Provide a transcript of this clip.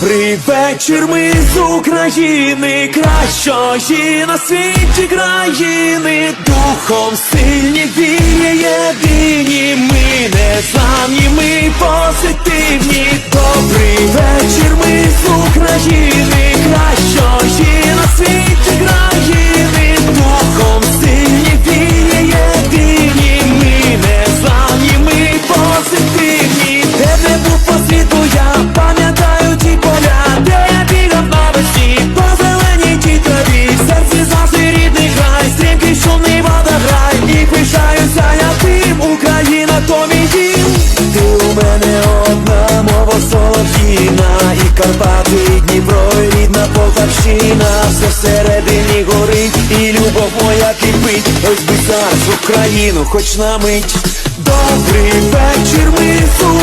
Добрий вечір, ми з України, кращої на світі країни, духом сильні віє єдині, ми не самі, ми позитивні. Шумний водограй, і пишаюся я тим, Україна то мій дім. Ти у мене одна мова солов'їна, і Карпати, і Дніпро, і рідна Полтавщина, все всередині горить, і любов моя кипить, ось би зараз в Україну, хоч на мить. Добрий вечір, ми край